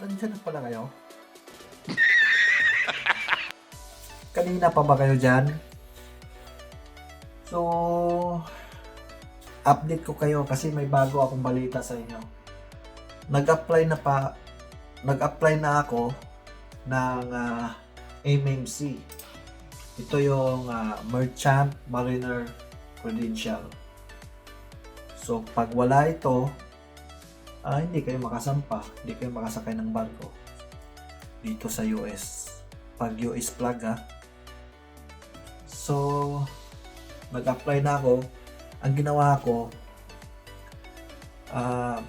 Nandiyan na pala kayo? Kanina pa ba kayo dyan? So, update ko kayo kasi may bago akong balita sa inyo. Nag-apply na pa, nag-apply na ako ng ah, MMC. Ito yung ah, Merchant Mariner Credential. So, pag wala ito, ah, hindi kayo makasampa, hindi kayo makasakay ng barko dito sa US. Pag US flag ha. So, nag-apply na ako. Ang ginawa ko, ah,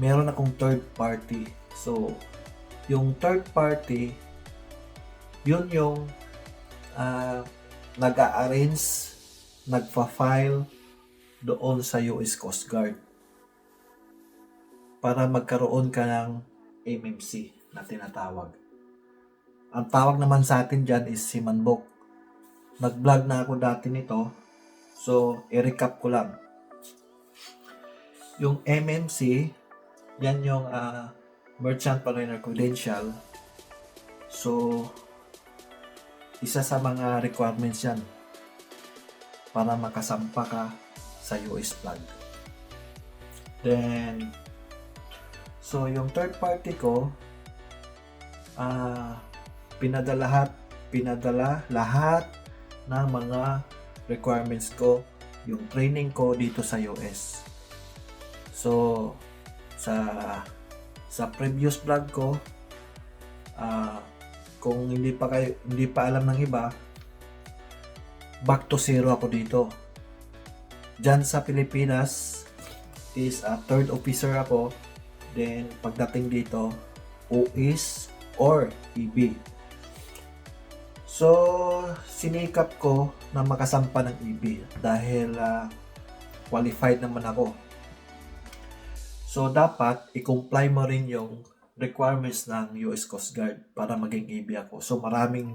meron akong third party. So, yung third party, yun yung ah, nag-a-arrange, nagfa-file doon sa US Coast Guard para magkaroon ka ng MMC na tinatawag. Ang tawag naman sa atin dyan is Simanbok. Nag-vlog na ako dati nito. So, i-recap ko lang. Yung MMC, yan yung ah, Merchant Mariner Credential. So, isa sa mga requirements yan para makasampa ka sa US flag. Then, so yung third party ko, ah pinadala lahat, pinadala lahat ng mga requirements ko, yung training ko dito sa US. So, sa sa previous vlog ko, ah kung hindi pa kayo hindi pa alam ng iba, back to zero ako dito. Diyan sa Pilipinas is a third officer ako. Then pagdating dito, OIS or EB. So, sinikap ko na makasampa ng EB dahil ah, qualified naman ako. So, dapat i-comply mo rin yung requirements ng US Coast Guard para maging EB ako. So, maraming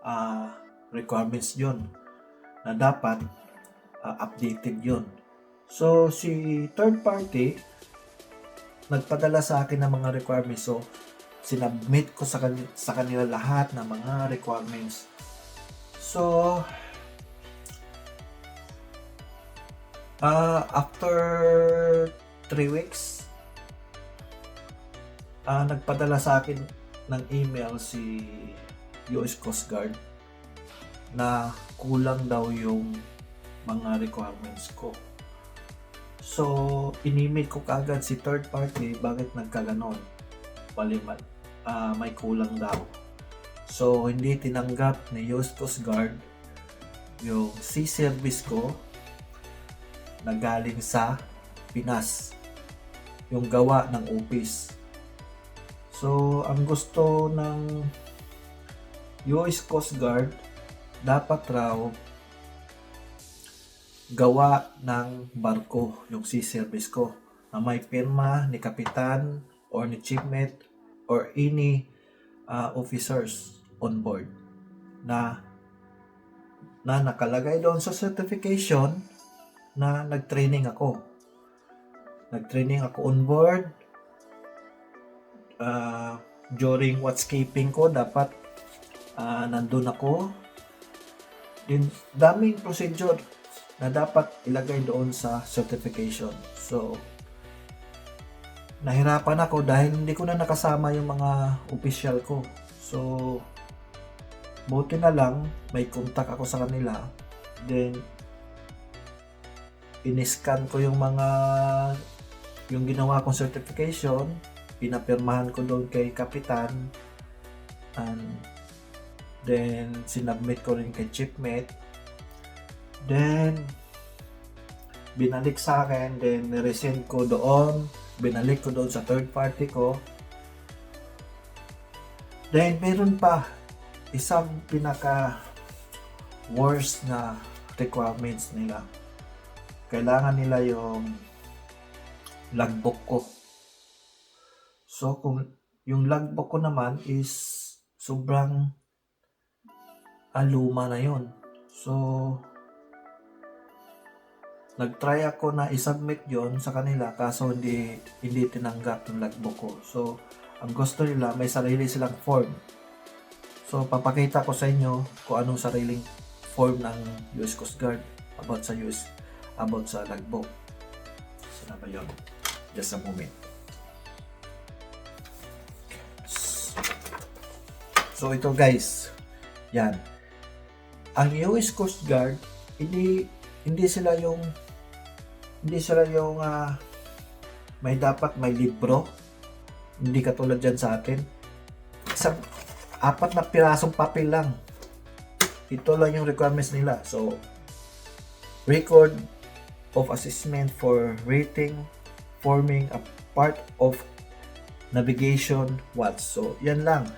ah, requirements yun na dapat ah, updated yun. So, si third party, nagpadala sa akin ng mga requirements. So, sinubmit ko sa, sa kanila lahat ng mga requirements. So, ah after 3 weeks, ah nagpadala sa akin ng email si US Coast Guard na kulang daw yung mga requirements ko. So, inimit ko kagad si third party bakit nagkaganon. Bali, ah, may kulang daw. So, hindi tinanggap ni US Coast Guard yung sea service ko na galing sa Pinas. Yung gawa ng office. So, ang gusto ng US Coast Guard dapat raw gawa ng barko yung sea service ko na may pirma ni kapitan or ni chief mate or any uh, officers on board na na nakalagay doon sa certification na nag-training ako. Nag-training ako on board. Uh, during watchkeeping ko, dapat uh, nandun ako. Din, daming procedure na dapat ilagay doon sa certification. So, nahirapan ako dahil hindi ko na nakasama yung mga official ko. So, buti na lang may contact ako sa kanila. Then, iniscan ko yung mga yung ginawa kong certification, pinapirmahan ko doon kay kapitan and then sinubmit ko rin kay chiefmate then binalik sa akin then resend ko doon binalik ko doon sa third party ko then meron pa isang pinaka worst na requirements nila kailangan nila yung logbook ko. So, kung yung logbook ko naman is sobrang aluma na yon. So, nag-try ako na isubmit yon sa kanila kaso hindi hindi tinanggap yung logbook ko. So, ang gusto nila, may sarili silang form. So, papakita ko sa inyo kung anong sariling form ng US Coast Guard about sa US, about sa logbook. Sana ba yun? Just a moment. So, ito guys. Yan. Ang US Coast Guard, hindi hindi sila yung hindi sila yung ah, may dapat may libro. Hindi katulad dyan sa atin. Isang apat na pirasong papel lang. Ito lang yung requirements nila. So record of assessment for rating forming a part of navigation watch. So yan lang.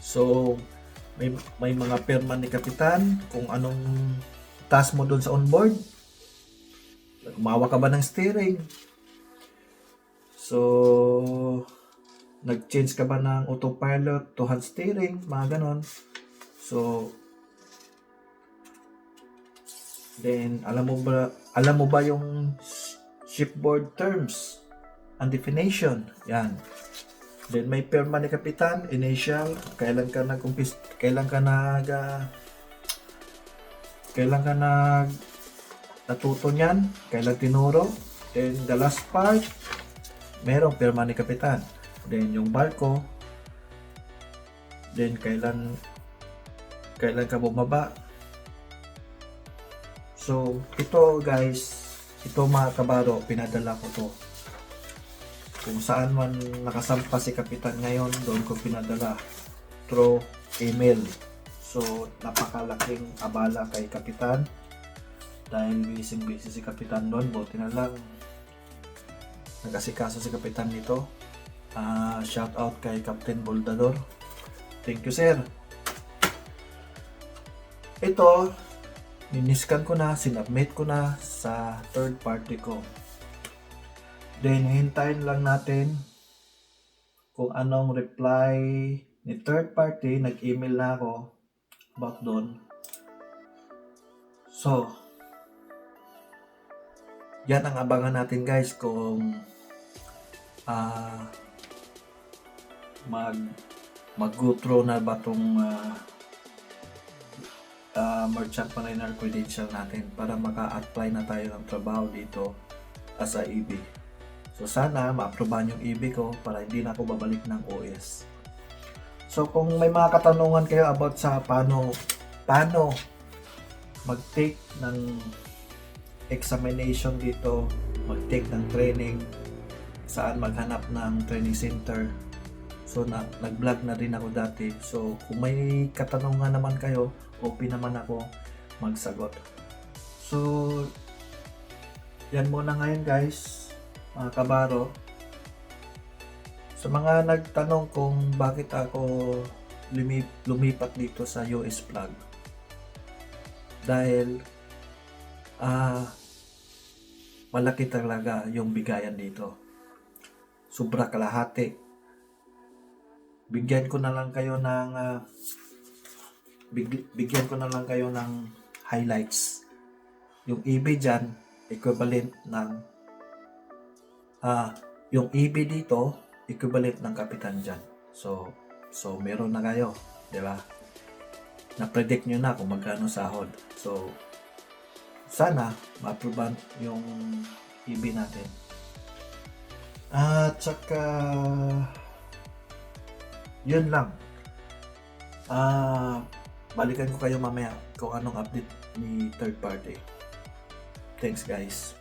So may, may mga perma ni kapitan kung anong task mo doon sa onboard umawa ka ba ng steering So, nag-change ka ba ng autopilot to hand steering, mga ganon. So, then, alam mo ba, alam mo ba yung shipboard terms and definition? Yan. Then, may perma ni Kapitan, initial, kailan ka nag kailan ka nag, ah, kailan ka nag, natuto niyan, kailan tinuro, then the last part, merong pirma ni kapitan. Then yung barko, then kailan kailan ka bumaba. So, ito guys, ito mga kabaro, pinadala ko to. Kung saan man nakasampa si kapitan ngayon, doon ko pinadala through email. So, napakalaking abala kay kapitan dahil busy busy si kapitan doon, buti na lang nag-asikaso si Kapitan nito. Ah, shout out kay Captain Boldador. Thank you, sir. Ito, niniskan ko na, sinubmit ko na sa third party ko. Then, hintayin lang natin kung anong reply ni third party. Nag-email na ako about doon. So, yan ang abangan natin guys kung ah mag mag through na ba tong ah, ah, merchant mariner credential natin para maka-apply na tayo ng trabaho dito as a EB. So sana ma-aprobahan yung EB ko para hindi na ako babalik ng OS. So kung may mga katanungan kayo about sa paano paano mag-take ng examination dito, mag-take ng training, saan maghanap ng training center. So, na, nag-vlog na rin ako dati. So, kung may katanungan naman kayo, open naman ako magsagot. So, yan muna ngayon guys, mga kabaro. Sa mga nagtanong kung bakit ako lumi- lumipat dito sa US Plug. Dahil, ah, malaki talaga yung bigayan dito sobra kalahati. Bigyan ko na lang kayo ng ah, big- bigyan ko na lang kayo ng highlights. Yung EB dyan, equivalent ng ah, yung EB dito, equivalent ng kapitan dyan. So, so meron na kayo, di ba? Na-predict nyo na kung magkano sahod. So, sana ma-approve yung EB natin. At saka, yun lang. Ah, balikan ko kayo mamaya kung anong update ni third party. Thanks guys.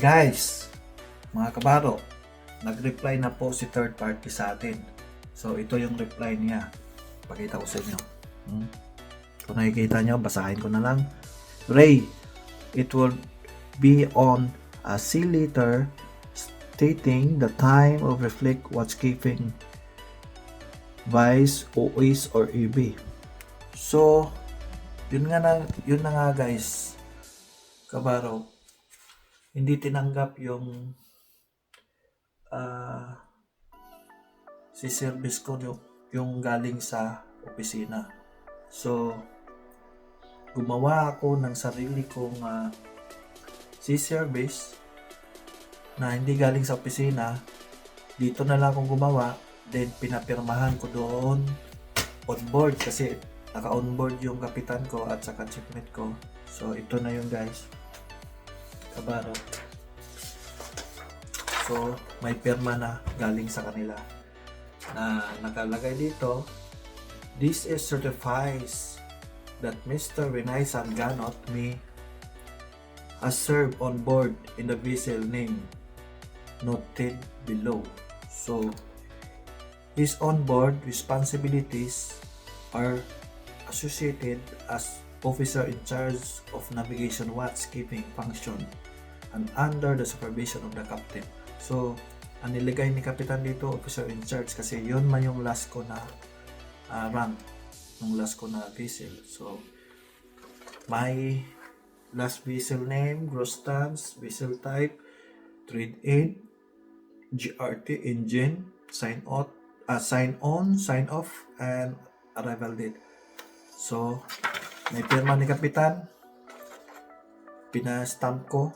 Guys, mga kabaro, nag-reply na po si third party sa atin. So, ito yung reply niya. Pakita ko sa inyo. Hmm? Kung nakikita nyo, basahin ko na lang. Ray, it will be on a C letter stating the time of reflect what's keeping vice, OIS, or EB. So, yun nga na, yun na nga guys, kabaro, hindi tinanggap yung si service ko yung, yung galing sa opisina. So, gumawa ako ng sarili kong ah, sea service na hindi galing sa opisina. Dito na lang akong gumawa. Then pinapirmahan ko doon on board kasi naka-on board yung kapitan ko at saka chiefmate ko. So ito na yun guys. Kabaro. So may pirma na galing sa kanila na nakalagay dito This is certifies that Mr. Renay Sanganot me has served on board in the vessel name noted below. So, his on-board responsibilities are associated as officer in charge of navigation watchkeeping function and under the supervision of the captain. So, ang nilagay ni kapitan dito, officer in charge kasi yun man yung last ko na uh, rank ng last ko na vessel. So, my last vessel name, gross stance, vessel type, trade aid, GRT engine, sign out, uh, sign on, sign off, and arrival date. So, may pirma ni Kapitan, pina-stamp ko,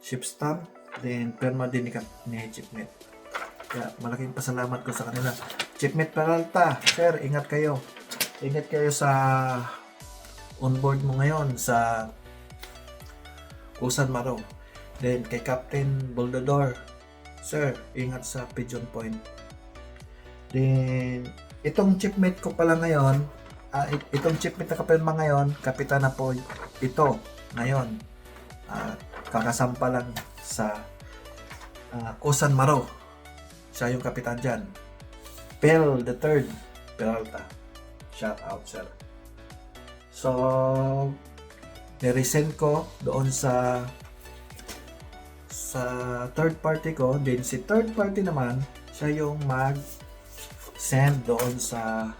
ship stamp, then pirma din ni, ni Chipmate. Kaya malaking pasalamat ko sa kanila. Chipmate Peralta, sir, ingat kayo. Ingat kayo sa onboard mo ngayon sa Kusan Maro. Then kay Captain Boldador, sir, ingat sa Pigeon Point. Then itong chipmate ko pala ngayon, it- itong chipmate na kapirma ngayon, kapitan na po ito ngayon. Ah, kakasampa lang sa ah, Kusan Maro. Siya yung kapitan dyan. Pel the third, Peralta. Shout out, sir. So, niresend ko doon sa sa third party ko. Then si third party naman, siya yung mag send doon sa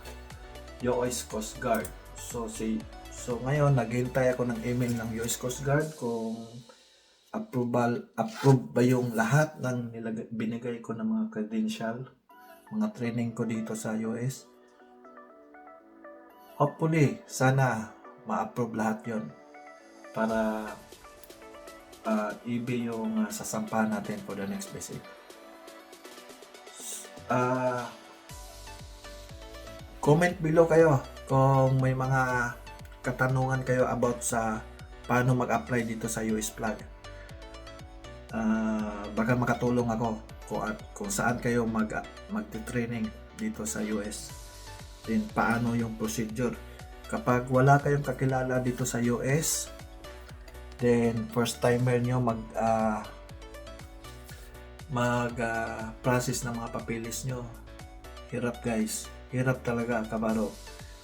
US Coast Guard. So si so ngayon naghintay ako ng email ng US Coast Guard kung approval approve ba yung lahat ng nilag- binigay ko ng mga credential, mga training ko dito sa US. Hopefully, sana ma-approve lahat yon para uh, ibi yung uh, sasampahan natin for the next visit. Ah comment below kayo kung may mga katanungan kayo about sa paano mag-apply dito sa US Flag. Ah, baka makatulong ako kung, at, kung saan kayo mag magte-training dito sa US. Then paano yung procedure. Kapag wala kayong kakilala dito sa US, then first timer nyo mag ah, mag ah, process ng mga papeles nyo. Hirap guys. Hirap talaga kabaro.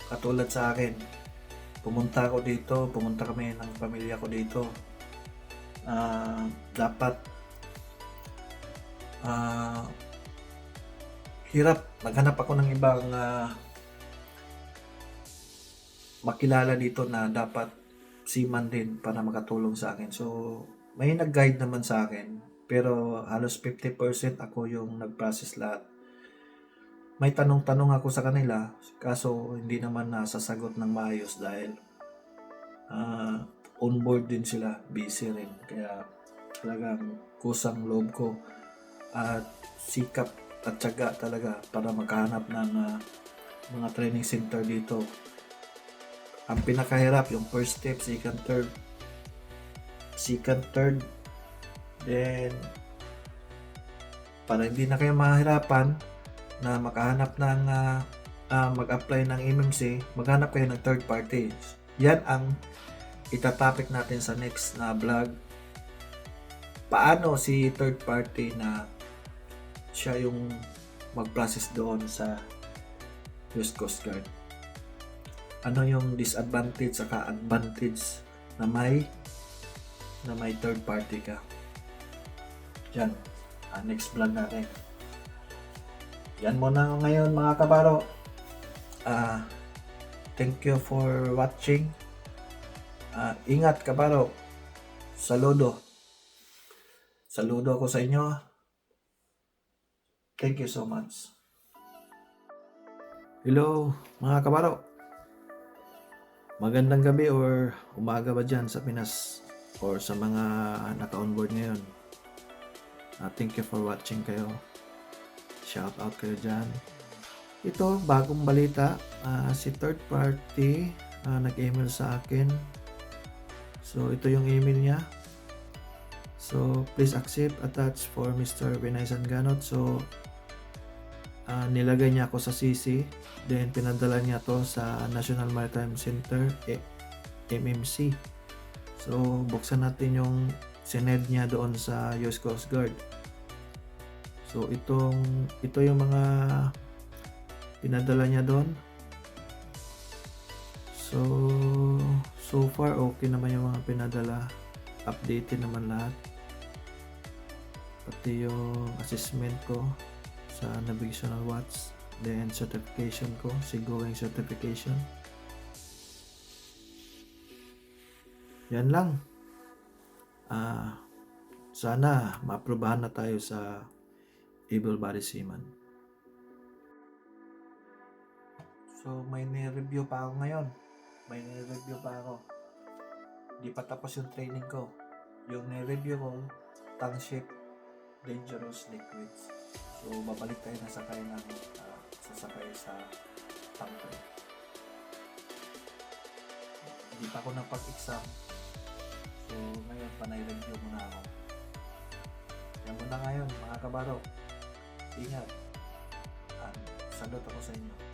Katulad sa akin. Pumunta ako dito, pumunta kami ng pamilya ko dito. Ah, dapat ah hirap naghanap ako ng ibang ah, makilala dito na dapat seaman din para makatulong sa akin. So, may nag-guide naman sa akin. Pero halos 50% ako yung nag-process lahat. May tanong-tanong ako sa kanila, kaso hindi naman nasasagot ng maayos dahil ah, on board din sila, busy rin. Kaya talagang kusang loob ko at sikap at tiyaga talaga para maghanap ng ah, mga training center dito ang pinakahirap yung first step, second, third. Second, third. Then, para hindi na kayo mahirapan na makahanap ng ah, ah, mag-apply ng MMC, maghanap kayo ng third party. Yan ang itatopic natin sa next na vlog. Paano si third party na siya yung mag-process doon sa US Coast Guard ano yung disadvantage saka advantage na may na may third party ka. Yan. Ah, next vlog natin. Yan muna ngayon mga kabaro. Ah, thank you for watching. Ah, ingat kabaro. Saludo. Saludo ako sa inyo. Thank you so much. Hello mga kabaro. Magandang gabi or umaga ba dyan sa Pinas? or sa mga naka-onboard ngayon. Ah, thank you for watching kayo. Shout out kayo dyan. Ito, bagong balita. Ah, si third party ah, nag-email sa akin. So, ito yung email niya. So, please accept attach for Mr. Binay Sanganot. So, ah, nilagay niya ako sa CC. Then, pinadala niya to sa National Maritime Center, MMC. So, buksan natin yung sined niya doon sa US Coast Guard. So, itong, ito yung mga pinadala niya doon. So, so far okay naman yung mga pinadala. Updated naman lahat. Pati yung assessment ko sa Navigational Watch. Then certification ko, Seagoing certification. Yan lang. Ah, sana maaprubahan na tayo sa able body seaman. So, may ni-review pa ako ngayon. May ni-review pa ako. Di pa tapos yung training ko. Yung ni-review ko, tongue shape dangerous liquids. So, babalik tayo na sakay ng ah, sasakay sa tanker. Hindi pa ako napag-exam. So, ngayon, panay-review muna ako. Yan muna ngayon, mga kabaro. Ingat. At salute ako sa inyo.